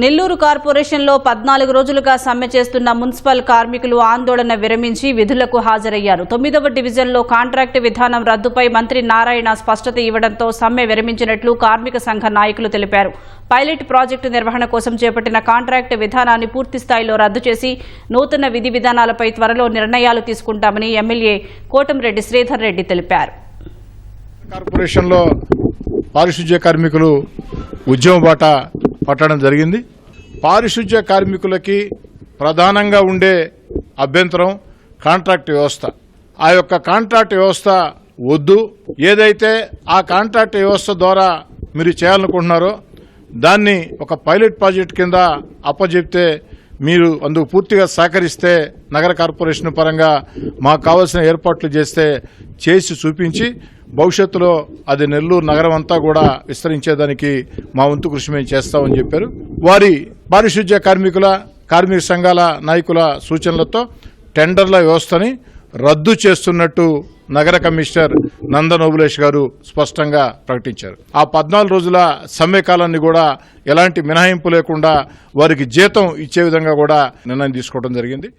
నెల్లూరు కార్పొరేషన్లో పద్నాలుగు రోజులుగా సమ్మె చేస్తున్న మున్సిపల్ కార్మికులు ఆందోళన విరమించి విధులకు హాజరయ్యారు. తొమ్మిదవ డివిజన్లో కాంట్రాక్టు విధానం రద్దుపై మంత్రి నారాయణ స్పష్టత ఇవ్వడంతో సమ్మె విరమించినట్లు కార్మిక సంఘ నాయకులు తెలిపారు. పైలట్ ప్రాజెక్టు నిర్వహణ కోసం చేపట్టిన కాంట్రాక్టు విధానాన్ని పూర్తిస్థాయిలో రద్దు చేసి నూతన విధి విధానాలపై త్వరలో నిర్ణయాలు తీసుకుంటామని ఎమ్మెల్యే కోటంరెడ్డి శ్రీధర్ రెడ్డి తెలిపారు. కార్పొరేషన్లో పారిశుధ్య కార్మికులు ఉద్యమ బాట పట్టడం జరిగింది. పారిశుధ్య కార్మికులకి ప్రధానంగా ఉండే అభ్యంతరం కాంట్రాక్ట్ వ్యవస్థ. ఆ యొక్క కాంట్రాక్ట్ వ్యవస్థ వద్దు. ఏదైతే ఆ కాంట్రాక్ట్ వ్యవస్థ ద్వారా మీరు చేయాలనుకుంటున్నారో దాన్ని ఒక పైలట్ ప్రాజెక్ట్ కింద అప్పజెప్తే మీరు అందుకు పూర్తిగా సహకరిస్తే నగర కార్పొరేషన్ పరంగా మాకు కావాల్సిన ఏర్పాట్లు చేస్తే చేసి చూపించి భవిష్యత్తులో అది నెల్లూరు నగరం అంతా కూడా విస్తరించేదానికి మా వంతు కృషి మేము చేస్తామని చెప్పారు. వారి పారిశుద్ధ్య కార్మికుల కార్మిక సంఘాల నాయకుల సూచనలతో టెండర్ల వ్యవస్థని రద్దు చేస్తున్నట్టు నగర కమిషనర్ నందనోబులేష్ గారు స్పష్టంగా ప్రకటించారు. ఆ పద్నాలుగు రోజుల సమ్మెకాలాన్ని కూడా ఎలాంటి మినహాయింపు లేకుండా వారికి జీతం ఇచ్చే విధంగా కూడా నిర్ణయం తీసుకోవడం జరిగింది.